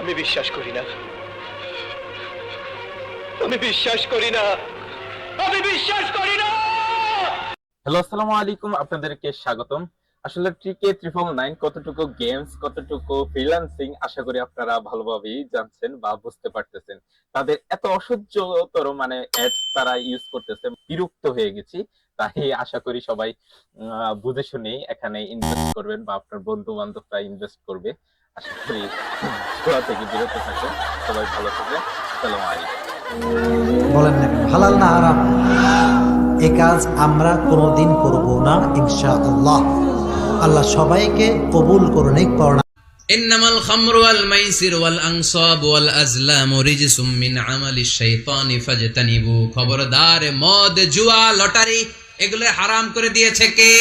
আমি বিশ্বাস করি না। আমি বিশ্বাস করি না। আমি বিশ্বাস করি না। হ্যালো, আসসালামু আলাইকুম। আপনাদেরকে স্বাগতম। আসলে ট্রিকে ত্রিফল নাইন কতটুকু গেমস কতটুকু ফ্রিল্যান্সিং আশা করি আপনারা ভালোভাবেই জানছেন বা বুঝতে পারতেছেন। তাদের এত অসহ্যতর মানে অ্যাড তারা ইউজ করতেছে, বিরক্ত হয়ে গেছি। তাই আশা করি সবাই বুঝে শুনেই এখানে ইনভেস্ট করবেন বা আপনার বন্ধু বান্ধবরা ইনভেস্ট করবে। আশা করি জুয়া থেকে বিরত থাকবেন সবাই ভালো থাকবেন আসসালামু আলাইকুম বলেন না কেন? হালাল না হারাম এ কাজ আমরা কোনোদিন করব না ইনশাআল্লাহ আল্লাহ সবাইকে কবুল করুন এই করোনা إنما الخمر والميسر والأنصاب والأزلام رجس من عمل الشيطان فاجتنبوا খবরদার মদ জুয়া লটারি এগুলো হারাম করে দিয়েছে কে